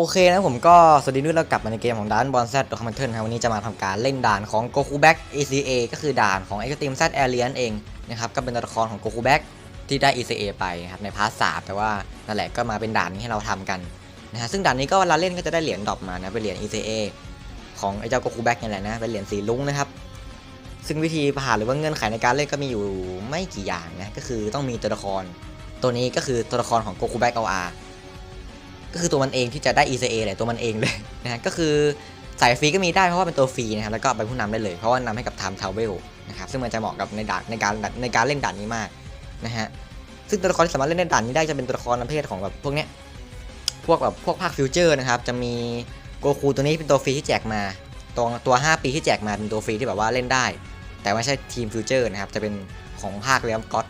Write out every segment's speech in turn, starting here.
โอเคนะผมก็สวัสดีด้วยเรากลับมาในเกมของด้านบอลแซดตัวคอมเมนเทอร์นครับวันนี้จะมาทำการเล่นด่านของ Goku Back ECA ก็คือด่านของ Extreme Z Alien เลียนเองนะครับก็เป็นตัวละครของ Goku Back ที่ได้ ECA ไปนะครับในพาร์ทสามแต่ว่านั่นแหละก็มาเป็นด่านนี้ให้เราทำกันนะฮะซึ่งด่านนี้ก็เวลาเล่นก็จะได้เหรียญดรอปมานะเป็นเหรียญ ECA ของไอ้เจ้า Goku Back นี่แหละนะเป็นเหรียญสีลุ้งนะครับซึ่งวิธีผ่านหรือว่าเงื่อนไขในการเล่นก็มีอยู่ไม่กี่อย่างนะก็คือต้องมีตัวละครตัวนี้ก็คือตัวละครของ Goku Back LR ก็ ก็คือตัวมันเองที่จะได้ ECA แหละตัวมันเองเลยนะฮะก็คือสายฟรีก็มีได้เพราะว่าเป็นตัวฟรีนะครับแล้วก็ไปผู้นำได้เลย เพราะว่านำให้กับ Time Travel นะครับซึ่งมันจะเหมาะกับในด่านในการในการเล่นด่านนี้มากนะฮะซึ่งตัวละครที่สามารถเล่นในด่านนี้ได้จะเป็นตัวละครประเภทของแบบพวกเนี้ยพวกแบบพวกภาคฟิวเจอร์นะครับจะมีโกคูตัวนี้เป็นตัวฟรีที่แจกมาตัวตัว 5 ปีที่แจกมาเป็นตัวฟรีที่แบบว่าเล่นได้ แต่ไม่ใช่ทีมฟิวเจอร์นะครับจะเป็นของภาคเรียมก็อต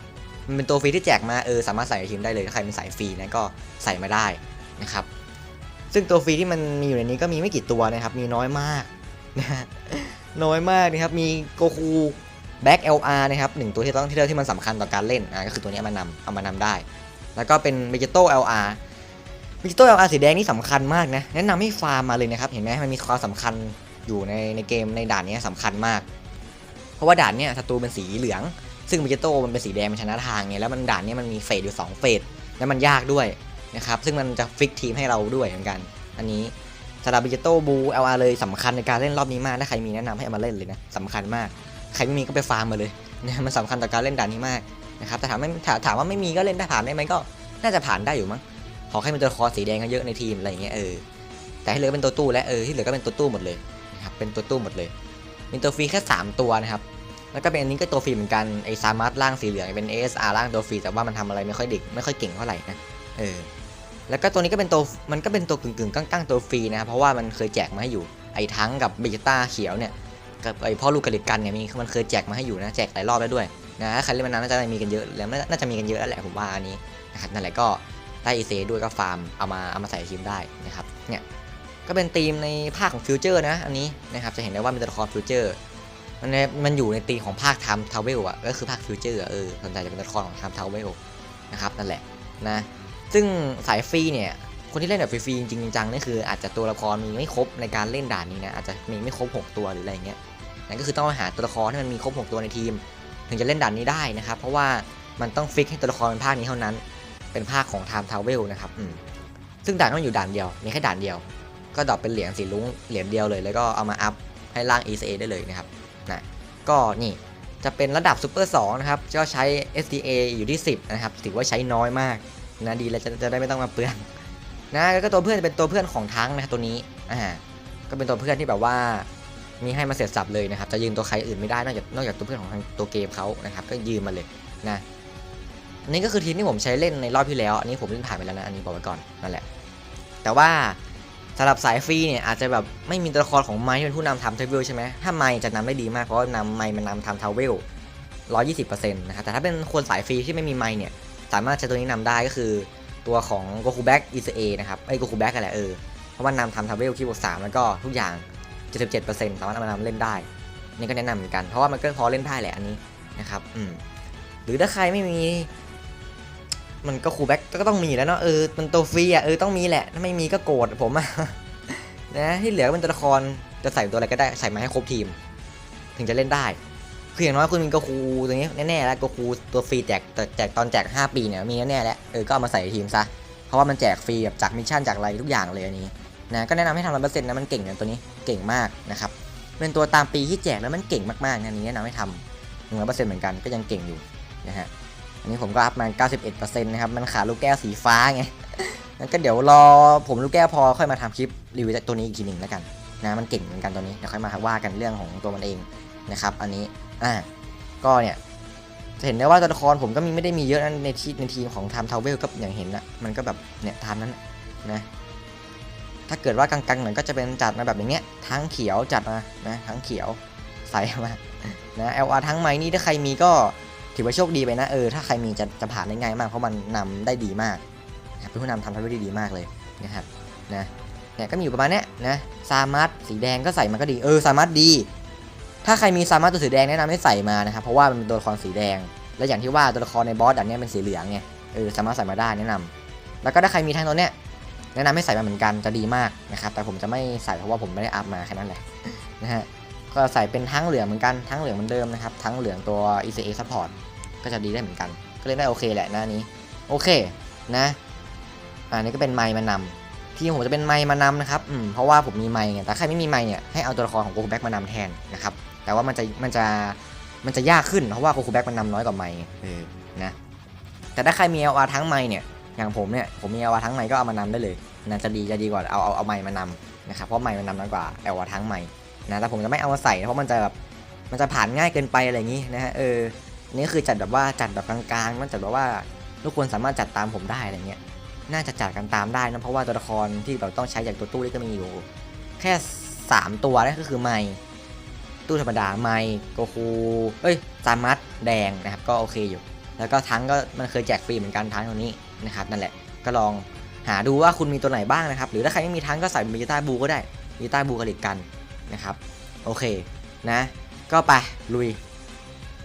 มันเป็นตัวฟรีที่แจกมาเออสามารถใส่ในทีมได้เลยถ้าใครเป็นสายฟรีนะก็ใส่มาได้ นะครับ ซึ่งตัวฟรีที่มันมีอยู่ในนี้ก็มีไม่กี่ตัวนะครับ มีน้อยมากนะน้อยมากนะครับ มีโกคูแบ็ก LR นะครับหนึ่งตัวที่ต้องที่เลือกที่มันสำคัญต่อการเล่นอ่าก็คือตัวนี้มานำเอามานำได้ แล้วก็เป็น v e g e t o LR v e g e t o LR สีแดงนี่สำคัญมากนะ แนะนำให้ฟาร์มมาเลยนะครับ เห็นไหมมันมีความสำคัญอยู่ในในเกมในด่านนี้สำคัญมาก เพราะว่าด่านเนี้ยศัตรูเป็นสีเหลือง ซึ่ง v e g e t o มันเป็นสีแดงมันชนะทางไงแล้วมันด่านเนี้ยมันมีเฟสอยู่สองเฟสแล้วมันยากด้วย นะครับ ซึ่งมันจะฟิกทีมให้เราด้วยเหมือนกัน อันนี้ซาราบิเจโตบูเอลอาเลยสำคัญในการเล่นรอบนี้มาก ถ้าใครมีแนะนำให้เอามาเล่นเลยนะสำคัญมาก ใครไม่มีก็ไปฟาร์มมาเลยนะมันสำคัญต่อการเล่นด่านนี้มากนะครับ แต่ถามไม่ถามว่าไม่มีก็เล่นได้ผ่านได้ไหมก็ น่าจะผ่านได้อยู่มั้ง ขอแค่มีตัวครสีแดงเยอะในทีมอะไรอย่างเงี้ยเออ แต่ให้เหลือเป็นตัวตู้และเออที่เหลือก็เป็นตัวตู้หมดเลยนะครับ เป็นตัวตู้หมดเลย มีตัวฟรีแค่สามตัวนะครับ แล้วก็เป็นอันนี้ก็ตัวฟรีเหมือนกัน ไอ้ซามาร์ทล่างสีเหลืองเป็น ASR ล่างตัวฟรีแต่ว่ามันทำอะไรไม่ค่อยเด็กไม่ค่อยเก่งเท่าไหร่นะ เออ แล้วก็ตัวนี้ก็เป็นตัวมันก็เป็นตัวกึ่งกึ่งๆกั้งๆตัวฟรีนะครับเพราะว่ามันเคยแจกมาให้อยู่ไอ้ทั้งกับเบจิต้าเขียวเนี่ยกับไอ้พ่อลูกกระดิกกันเนี่ยมีมันเคยแจกมาให้อยู่นะแจกหลายรอบแล้วด้วยนะใครเล่นมานานน่าจะมีกันเยอะแล้วน่าจะมีกันเยอะแล้วแหละผมว่าอันนี้นะครับนั่นแหละก็ได้อีเซด้วยก็ฟาร์มเอามาเอามาใส่ทีมได้นะครับเนี่ยก็เป็นทีมในภาคของฟิวเจอร์นะอันนี้นะครับจะเห็นได้ว่ามีตัวละครฟิวเจอร์มันในมันอยู่ในตีมของภาคไทม์ทาวเวลอะก็คือภาคฟิวเจอร์เออสนใจจะเป็นตัวละครของไทม์ทาวเวลนะครับนั่นแหละนะ ซึ่งสายฟรีเนี่ยคนที่เล่นแบบฟรีๆจริงจังนี่คืออาจจะตัวละครมีไม่ครบในการเล่นด่านนี้นะอาจจะมีไม่ครบ 6 ตัวหรืออะไรเงี้ยนั่นก็คือต้องหาตัวละครที่มันมีครบ 6 ตัวในทีม ถึงจะเล่นด่านนี้ได้นะครับ เพราะว่ามันต้องฟิกให้ตัวละครเป็นภาคนี้เท่านั้น เป็นภาคของ Time Travel นะครับซึ่งด่านต้องอยู่ด่านเดียวมีแค่ด่านเดียว ก็ดรอปเป็นเหรียญสีลุ้งเหรียญเดียวเลยแล้วก็เอามาอัพให้ล่าง ECA ได้เลยนะครับนะก็นี่จะเป็นระดับซูเปอร์2นะครับก็ใช้ SDA อยู่ที่ 10 นะครับถือว่าใช้น้อยมาก นะดีแล้วจะจะได้ไม่ต้องมาเปลืองนะแล้วก็ตัวเพื่อนจะเป็นตัวเพื่อนของทั้งนะครับตัวนี้อ่าก็เป็นตัวเพื่อนที่แบบว่ามีให้มาเสร็จสับเลยนะครับ จะยืมตัวใครอื่นไม่ได้นอกจากนอกจากตัวเพื่อนของทางตัวเกมเขานะครับ ก็ยืมมาเลยนะอันนี้ก็คือทีมที่ผมใช้เล่นในรอบที่แล้ว อันนี้ผมเล่นผ่านไปแล้วนะ อันนี้บอกไว้ก่อนนั่นแหละ แต่ว่าสำหรับสายฟรีเนี่ยอาจจะแบบไม่มีตัวละครของไมค์ที่เป็นผู้นำทำเทเวลใช่ไหมถ้าไมค์จะนำได้ดีมากเพราะว่านำไมค์มันนำทำเทเวลร้อยยี่สิบเปอร์เซ็นต์นะครับแต่ถ้าเป็นคนสายฟรีที่ไม่มีไมค์เนี่ย สามารถใช้ตัวนี้นำได้ก็คือตัวของ Goku Back ECA นะครับไอ้ Goku Back กันแหละเออเพราะว่านำทำทาเวลคีย์บวกสามแล้วก็ทุกอย่าง 77%สามารถเอามานำเล่นได้นี่ก็แนะนำเหมือนกันเพราะว่ามันก็พอเล่นได้แหละอันนี้นะครับอืมหรือถ้าใครไม่มี มันก็คูแบ็กก็ต้องมีแล้วเนาะเออมันตัวฟรีอะเออต้องมีแหละ ถ้าไม่มีก็โกรธผมอะนะที่เหลือเป็นตัวละครจะใส่ตัวอะไรก็ได้ใส่มาให้ครบทีม ถึงจะเล่นได้ คืออย่างน้อยคุณมีโกคูตัวนี้แน่ๆแล้วโกคูตัวฟรีแจกแจกตอนแจก 5 ปีเนี่ยมีแน่ๆแล้วเออก็เอามาใส่ทีมซะเพราะว่ามันแจกฟรีแบบจากมิชชั่นจากอะไรทุกอย่างเลยอันนี้นะก็แนะนำให้ทำร้อยเปอร์เซ็นต์นะมันเก่งนะตัวนี้เก่งมากนะครับเป็นตัวตามปีที่แจกแล้วมันเก่งมากๆนะอันนี้แนะนำให้ทำหนึ่งร้อยเปอร์เซ็นต์เหมือนกันก็ยังเก่งอยู่นะฮะอันนี้ผมก็อัพมา 91%นะครับมันขาดลูกแก้วสีฟ้าไงงั้นก็เดี๋ยวรอผมลูกแก้วพอค่อยมาทำคลิปรีวิวตัวนี้อีกทีหนึ่งแล้วกันนะมันเก่งเหมือนกันตัวนี้เดี๋ยวค่อยมาว่ากันเรื่องของตัวมันเองนะครับอันนี้ อ่าก็เนี่ยจะเห็นได้ว่าตัวละครผมก็มีไม่ได้มีเยอะนะในทีในทีมของไทม์ทาวเวลก็อย่างเห็นนะมันก็แบบเนี่ยทามนั้นนะถ้าเกิดว่ากลางๆหน่อยก็จะเป็นจัดมาแบบอย่างเงี้ยทั้งเขียวจัดมานะทั้งเขียวใส่มานะ LR ทั้งไม้นี่ถ้าใครมีก็ถือว่าโชคดีไปนะเออถ้าใครมีจะจะผ่านได้ง่ายมากเพราะมันนำได้ดีมากเป็นผู้นำทำทาวเวลได้ดีมากเลยนะครับนะเนี่ยก็มีอยู่ประมาณเนี้ยนะซามัสสีแดงก็ใส่มาก็ดีเออซามัสดี ถ้าใครมีซามาตัวสีแดงแนะนำให้ใส่มานะครับเพราะว่ามันเป็นตัวละครสีแดง และอย่างที่ว่าตัวละครในบอสอันเนี้ยเป็นสีเหลืองไงเออสามารถใส่มาได้แนะนำแล้วก็ถ้าใครมีทั้งตัวเนี้ยแนะนำให้ใส่มาเหมือนกันจะดีมากนะครับแต่ผมจะไม่ใส่เพราะว่าผมไม่ได้อัพมาแค่นั้นแหละนะฮะก็ใส่เป็นทั้งเหลืองเหมือนกันทั้งเหลืองเหมือนเดิมนะครับทั้งเหลืองตัว ECA support ก็จะดีได้เหมือนกัน ก็เล่นได้โอเคแหละหน้านี้โอเคนะอันนี้ก็เป็นไมค์มานำที่ผมจะเป็นไมค์มานำนะครับ อืม เพราะว่าผมมีไมค์ไงแต่ใครไม่มีไมค์เนี่ย ให้เอาตัวละครของโกคูแบ็กมานำแทนนะครับ แต่ว่ามันจะมันจะมันจะยากขึ้นเพราะว่าโกคูแบ็กมันนำน้อยกว่าไมค์ไงเออนะแต่ถ้าใครมี LR ทั้งไมค์เนี่ยอย่างผมเนี่ยผมมี LR ทั้งไมค์ก็เอามานำได้เลยนะจะดีจะดีกว่าเอาเอาเอาไมค์มานำนะครับเพราะไมค์มันนำน้อยกว่า LR ทั้งไมค์นะแต่ผมจะไม่เอามาใส่นะเพราะมันจะแบบมันจะผ่านง่ายเกินไปอะไรอย่างนี้นะฮะเออนี่คือจัดแบบว่าจัดแบบกลางๆมันจัดแบบว่าทุกคนสามารถจัดตามผมได้อะไรเงี้ยน่าจะจัดกันตามได้นะเพราะว่าตัวละครที่แบบต้องใช้จากตัวตู้นี่ก็มีอยู่ แค่ 3 ตัวนั่นก็คือไมค์ ตู้ธรรมดาไมค์โกคูเอ้ยซามัสแดงนะครับก็โอเคอยู่ แล้วก็ทั้งก็มันเคยแจกฟรีเหมือนกันทั้งตัวนี้นะครับนั่นแหละก็ลองหาดูว่าคุณมีตัวไหนบ้างนะครับ หรือถ้าใครไม่มีทั้งก็ใส่เป็นบิต้าบูก็ได้บิจิต้าบูกระดิกกันนะครับโอเคนะก็ไปลุย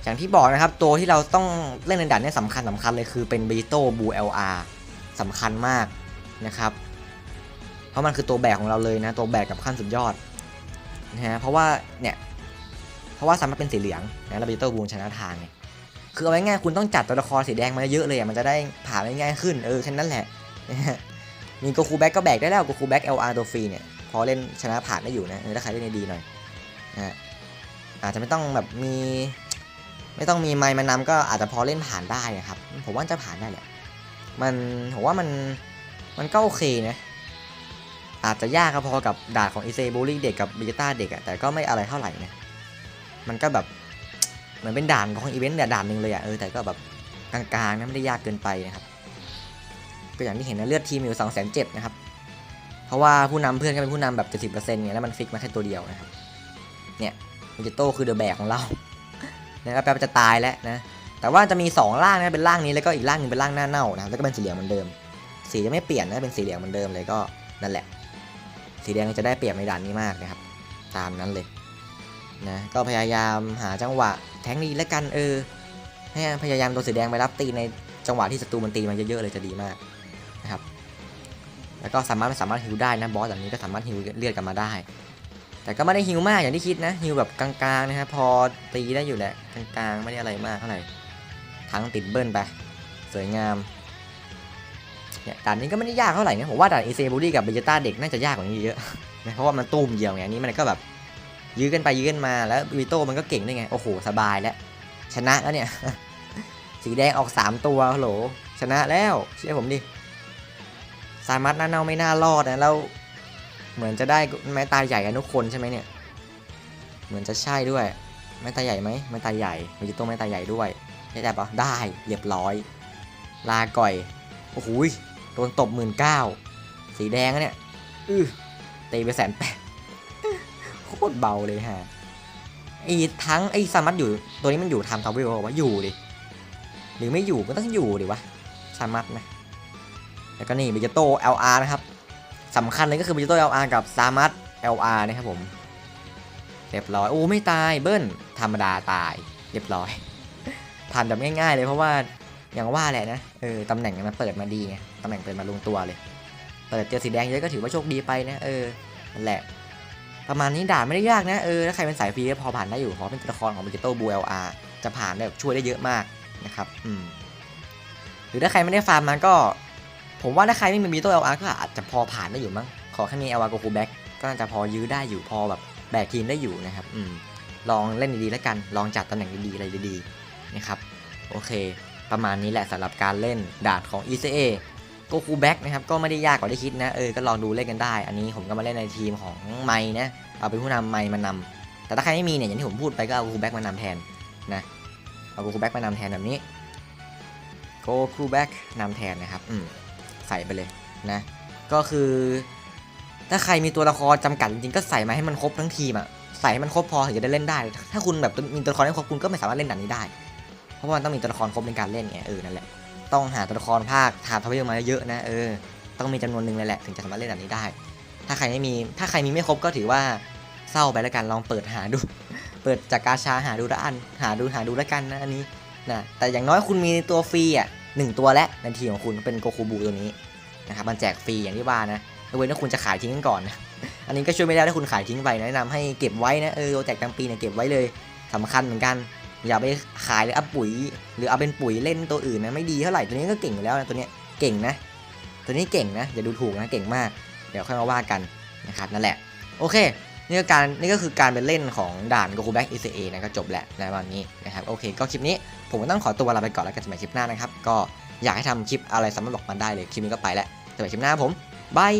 อย่างที่บอกนะครับ ตัวที่เราต้องเล่นในด่านเนี้สำคัญสำคัญเลยคือเป็นบีโต้บูเอลอาร์สำคัญมากนะครับ เพราะมันคือตัวแบกของเราเลยนะ ตัวแบกกับขั้นสุดยอดนะฮะเพราะว่าเนี่ย เพราะว่าสามารถเป็นสีเหลืองนะแล้วบีโต้บูชนะทางไงคือเอาไว้ง่ายคุณต้องจัดตัวละครสีแดงมาเยอะเลยอะมันจะได้ผ่านง่ายขึ้นเออแค่นั้นแหละมีโกคูแบ็กก็แบกได้แล้วโกคูแบ็กเอลอาร์ตัวฟรีเนี่ยพอเล่นชนะผ่านได้อยู่นะถ้าใครเล่นได้ดีหน่อยนะอาจจะไม่ต้องแบบมี ไม่ต้องมีไมค์มานำก็อาจจะพอเล่นผ่านได้อะครับ ผมว่าจะผ่านได้แหละมันผมว่ามันมันก็โอเคนะอาจจะยากก็พอกับดาบของอีเซบูรี่เด็กกับเบจิต้าเด็กอะแต่ก็ไม่อะไรเท่าไหร่นะ มันก็แบบเหมือนเป็นด่านของอีเวนต์ด่านหนึ่งเลยอะเออแต่ก็แบบกลางๆนะไม่ได้ยากเกินไปนะครับก็อย่างที่เห็นนะเลือดทีมอยู่สองแสนเจ็ดนะครับ เพราะว่าผู้นำเพื่อนก็เป็นผู้นำแบบเจ็ดสิบเปอร์เซ็นต์เนี่ยแล้วมันฟิกมาแค่ตัวเดียวนะครับ เนี่ยมิจิโต้คือเดอะแบกของเรานะครับแปลว่าจะตายแล้วนะ แต่ว่าจะมี2ร่างนะเป็นร่างนี้แล้วก็อีกร่างหนึงเป็นร่างหน้าเน่านะแล้วก็เป็นสีเหลืองเหมือนเดิม สีจะไม่เปลี่ยนนะเป็นสีเหลืองเหมือนเดิมเลยก็นั่นแหละ สีแดงจะได้เปรียบในด่านนี้มากนะครับ ตามนั้นเลย นะก็พยายามหาจังหวะแทงดีแล้วกันเออให้พยายามตัวสีแดงไปรับตีในจังหวะที่ศัตรูมันตีมันเยอะๆเลยจะดีมากนะครับแล้วก็สามารถสามารถฮิวได้นะบอสแบบนี้ก็สามารถฮิวเลือดกลับมาได้ แต่ก็ไม่ได้ฮิวมากอย่างที่คิดนะฮิวแบบกลางๆนะครับพอตีได้อยู่แหละกลางๆไม่ได้อะไรมากเท่าไหร่ทั้งติดเบิ้ลไปสวยงามเนี่ยด่านนี้ก็ไม่ได้ยากเท่าไหร่นะผมว่าด่านอีเซบูรี่กับเบจิต้าเด็กน่าจะยากกว่านี้เยอะนะเพราะว่ามันตุ้มเดียวไงอันนี้มันก็แบบ ยื้อกันไปยื้อกันมาแล้ววีโต้มันก็เก่งด้วยไง โอ้โห สบายแล้วชนะแล้วเนี่ย สีแดงออก 3 ตัวฮัลโหลชนะแล้วเชื่อผมดิสามัดหน้าเน่าไม่น่ารอดนะแล้วเหมือนจะได้ไม้ตาใหญ่กันทุกคนใช่ไหมเนี่ย เหมือนจะใช่ด้วยไม้ตาใหญ่ไหมไม้ตาใหญ่มีจิโต้ไม้ตาใหญ่ด้วยได้แต่ปะได้เรียบร้อย ลาก่อยโอ้โหโดนตบหมื่นเก้าสีแดงเนี่ย อือตีไปแสนแปด ตรเบาเลยฮะไอ้ทั้งไอ้ซามัตอยู่ตัวนี้มันอยู่ทม์ทาวเวลว่าอยู่ดิหรือไม่อยู่ก็ต้องอยู่ดิวะซามัตนะแล้วก็นี่บิจโต้ LR นะครับสำคัญเลยก็คือ b ิจิโต้ LR กับซามัต LR นะครับผมเรียบร้อยโอ้ไม่ตายเบิ้ลธรรมดาตาย เรียบร้อยผ่านแบบง่ายๆเลยเพราะว่าอย่างว่าแหละนะเออตำแหน่งมันเปิดมาดีไงตำแหน่งเปิดมาลงตัวเลย เปิดเจอสีแดงเยอะก็ถือว่าโชคดีไปนะเออนั่นแหละ ประมาณนี้ด่านไม่ได้ยากนะเออถ้าใครเป็นสายฟรีก็พอผ่านได้อยู่เพราะเป็นตัวละครของบิจิโต้บู LR จะผ่านได้แบบช่วยได้เยอะมากนะครับอืมหรือถ้าใครไม่ได้ฟาร์มมันก็ ผมว่าถ้าใครไม่มีบีโต้เอลอาร์ก็อาจจะพอผ่านได้อยู่มั้งขอแค่มีเอลอาร์โกคูแบ็กก็น่าจะพอยื้อได้อยู่พอแบบแบกทีมได้อยู่นะครับอืมลองเล่นดีๆแล้วกันลองจัดตำแหน่งดีๆอะไรดีๆนะครับโอเค ประมาณนี้แหละสำหรับการเล่นดาดของ ECA โกคูแบ็กนะครับก็ไม่ได้ยากกว่าที่คิดนะเออก็ลองดูเล่นกันได้ อันนี้ผมก็มาเล่นในทีมของไม้นะเอาเป็นผู้นำไม้มานำแต่ถ้าใครไม่มีเนี่ยอย่างที่ผมพูดไปก็เอาโกคูแบ็กมานำแทนนะเอาโกคูแบ็กมานำแทนแบบนี้โกคูแบ็กนำแทนนะครับอืมใส่ไปเลยนะก็คือ ถ้าใครมีตัวละครจำกัดจริงๆก็ใส่มาให้มันครบทั้งทีมอะใส่ให้มันครบพอถึงจะได้เล่นได้ ถ้าคุณแบบมีตัวละครไม่ครบคุณก็ไม่สามารถเล่นด่านนี้ได้ เพราะว่ามันต้องมีตัวละครครบในการเล่นไงเออนั่นแหละ ต้องหาตัวละครภาคทาทวเวลมาเยอะๆนะเออต้องมีจำนวนหนึ่งเลยแหละถึงจะสามารถเล่นด่านนี้ได้ ถ้าใครไม่มีถ้าใครมีไม่ครบก็ถือว่าเศร้าไปแล้วกันลองเปิดหาดู เปิดจากกาชาหาดูละอันหาดูหาดูแล้วกันนะอันนี้นะแต่อย่างน้อยคุณมีตัวฟรีอะหนึ่งตัวและในทีของคุณเป็นโกคูบูตัวนี้นะครับมันแจกฟรีอย่างที่ว่านะยกเว้นถ้าคุณจะขายทิ้งกันก่อนนะอันนี้ก็ช่วยไม่ได้ถ้าคุณขายทิ้งไปแนะนำให้เก็บไว้นะเออแจกกลางปีเนี่ยเก็บไว้เลยสำคัญเหมือนกัน อย่าไปขายหรือเอาปุ๋ย หรือเอาเป็นปุ๋ยเล่นตัวอื่นนะไม่ดีเท่าไหร่ตัวนี้ก็เก่งอยู่แล้วนะตัวนี้เก่งนะ ตัวนี้เก่งนะอย่าดูถูกนะเก่งมาก เดี๋ยวค่อยมาว่ากันนะครับนั่นแหละโอเคนี่ก็การนี่ก็คือการเป็นเล่นของด่าน Goku Back ECA นะก็จบแหละในวันนี้นะครับโอเคก็คลิปนี้ผมก็ต้องขอตัวลาไปก่อนแล้วกันสำหรับคลิปหน้านะครับก็อยากให้ทำคลิปอะไรสามารถบอกมาได้เลยคลิปนี้ก็ไปแล้วสำหรับคลิปหน้าผมบาย